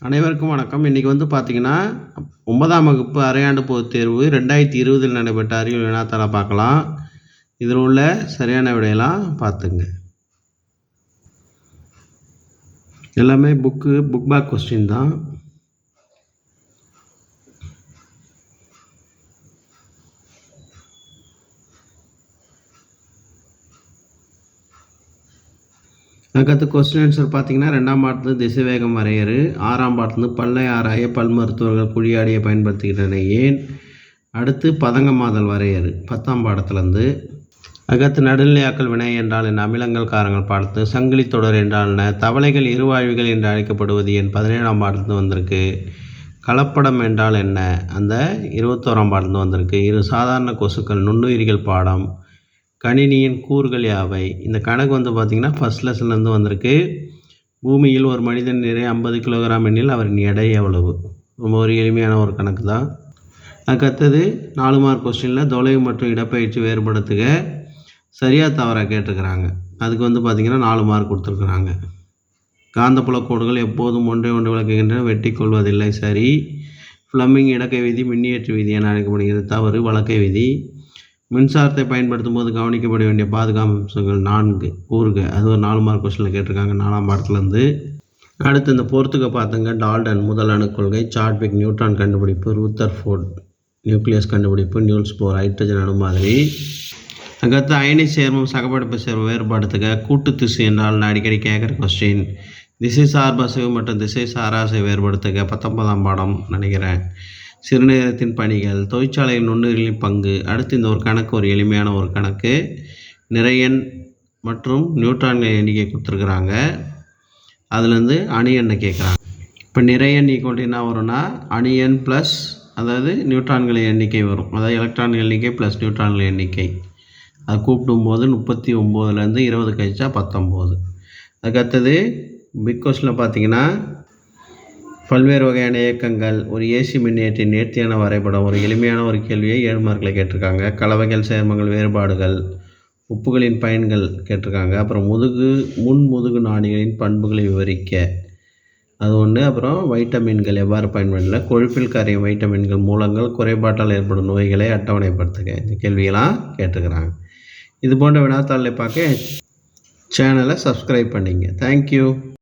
அனைவருக்கும் வணக்கம். இன்றைக்கி வந்து பார்த்திங்கன்னா ஒன்பதாம் வகுப்பு அரையாண்டு பொதுத் தேர்வு ரெண்டாயிரத்தி இருபதில் நடைபெற்ற அறிவியல் வினாத்தாளை பார்க்கலாம். இதில் உள்ள சரியான விடையெல்லாம் பார்த்துங்க. எல்லாமே புக்கு புக் பேக் கொஸ்டின் தான். அதுக்கடுத்து கொஸ்டின் ஆன்சர் பார்த்தீங்கன்னா ரெண்டாம் பாடத்துலேருந்து திசைவேகம் வரையறு. ஆறாம் பாடத்துலேருந்து பல்லை ஆராய பல் மருத்துவர்கள் குழியாடியை பயன்படுத்துகின்றன. ஏன்? அடுத்து பதங்கமாதல் வரையறு. பத்தாம் பாடத்துலேருந்து அகத்து நடுநிலையாக்கள் வினை என்றால் என்ன? அமிலங்கள் காரங்கள் பாடத்து சங்கிலி தொடர் என்றால் என்ன? தவளைகள் இருவாழ்விகள் என்று அழைக்கப்படுவது என் பதினேழாம் பாடத்துலேருந்து வந்திருக்கு. கலப்படம் என்றால் என்ன? அந்த இருபத்தோராம் பாடத்துலேருந்து வந்திருக்கு. இரு சாதாரண கொசுக்கள் நுண்ணுயிரிகள் பாடம். கணினியின் கூறுகள் யாவை? இந்த கணக்கு வந்து பார்த்திங்கன்னா ஃபஸ்ட் லெசன்லேருந்து வந்திருக்கு. பூமியில் ஒரு மனிதன் நிறை ஐம்பது கிலோகிராம் எண்ணில் அவரின் எடை எவ்வளவு? ரொம்ப ஒரு எளிமையான ஒரு கணக்கு தான். அதுக்கடுத்தது நாலு மார்க் கொஸ்டினில் தொலைவு மற்றும் இடப்பயிற்சி வேறுபடுத்துக. சரியாக தவறாக கேட்டிருக்கிறாங்க. அதுக்கு வந்து பார்த்திங்கன்னா நாலு மார்க் கொடுத்துருக்குறாங்க. காந்தப்புல கோடுகள் எப்போதும் ஒன்றை ஒன்று விளக்குகின்றன வெட்டி கொள்வதில்லை. சரி. ஃப்ளம்மிங் இடக்கை விதி மின்னியற்று விதி என அழைக்கப்படுகிறது. தவறு. வழக்கை விதி. மின்சாரத்தை பயன்படுத்தும் போது கவனிக்கப்பட வேண்டிய பாதுகாப்பு அம்சங்கள் நான்கு. கூறுக. அது ஒரு நாலு மார்க் கொஸ்டினில் கேட்டிருக்காங்க. நாலாம் பாடத்துலேருந்து அடுத்து இந்த பொறுத்துக்க பார்த்துங்க. டால்டன் முதல் அணுக்கொள்கை சாட்விக் நியூட்ரான் கண்டுபிடிப்பு ரூத்தர் ஃபோர்ட் நியூக்ளியஸ் கண்டுபிடிப்பு நியூல்ஸ் போர் ஹைட்ரஜன் அணு மாதிரி. அதுக்கடுத்து அயனி சேர்மம் சகப்படுப்பு சேர்மம் வேறுபாடுத்துக்க. கூட்டு திசு என்றால் நான் அடிக்கடி கேட்குற கொஸ்டின் திசை சார்பசைவு மற்றும் திசை சாராசை வேறுபடுத்துக பத்தொன்பதாம் பாடம் நினைக்கிறேன். சிறுநீரகத்தின் பணிகள் தொழிற்சாலையின் நுண்ணுயிரிகளின் பங்கு அடுத்து இந்த ஒரு கணக்கு ஒரு எளிமையான ஒரு கணக்கு நிறையன் மற்றும் நியூட்ரான்கள் எண்ணிக்கை கொடுத்துருக்குறாங்க. அதுலேருந்து அணு எண்ணை கேட்குறாங்க. இப்போ நிறையன் ஈக்குவல் என்ன வரும்னா அணியன் ப்ளஸ் அதாவது நியூட்ரான்களின் எண்ணிக்கை வரும். அதாவது எலக்ட்ரான்கள் எண்ணிக்கை ப்ளஸ் நியூட்ரான்கள் எண்ணிக்கை. அது கூப்பிடும்போது முப்பத்தி ஒம்போதுலேருந்து இருபது கழிச்சா பத்தொம்போது. அதுக்கடுத்தது பிக் கொஸ்டினில் பார்த்தீங்கன்னா பல்வேறு வகையான இயக்கங்கள் ஒரு ஏசி மின்னியற்றின் நேர்த்தியான வரைபடம் ஒரு எளிமையான ஒரு கேள்வியை ஏழு மார்க்கில் கேட்டிருக்காங்க. கலவைகள் சேர்மங்கள் வேறுபாடுகள் உப்புகளின் பயன்கள் கேட்டிருக்காங்க. அப்புறம் முதுகு முன் முதுகு நாடிகளின் பண்புகளை விவரிக்க. அது ஒன்று அப்புறம் வைட்டமின்கள் எவ்வாறு பயன்படல? கொழுப்பில் கரையும் வைட்டமின்கள் மூலங்கள் குறைபாட்டால் ஏற்படும் நோய்களை அட்டவணைப்படுத்துக. இந்த கேள்வியெல்லாம் கேட்டுக்கிறாங்க இது போன்ற வினாத்தாளை பார்க்க சேனலை சப்ஸ்கிரைப் பண்ணிங்க. தேங்க்யூ